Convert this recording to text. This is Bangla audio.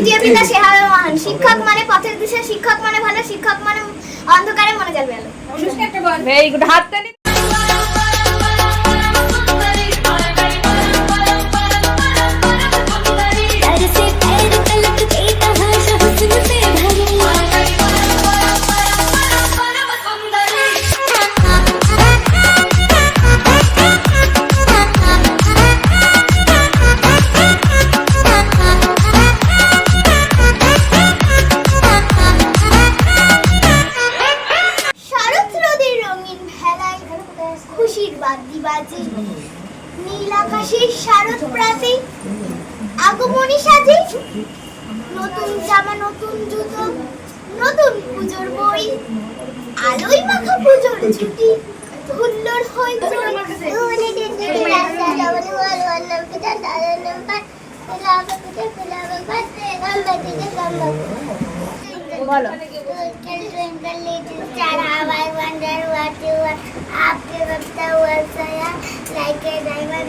দ্বিতীয় পিতা হবে মহান। শিক্ষক মানে পথের দিশা শিক্ষক মানে ভালো শিক্ষক মানে অন্ধকারে মনে যাবে আলো। ভেরি বাদ্যি বাজে। নীল আকাশের শারদ প্রাতে আগমনী সাজে। নতুন জামা নতুন জুতো নতুন পুজোর বই। আলোয় মাখা পুজোর ছুটি। হুল্লোড় হয় বলো। आवडता वरचा या लाईक आहे डायमंड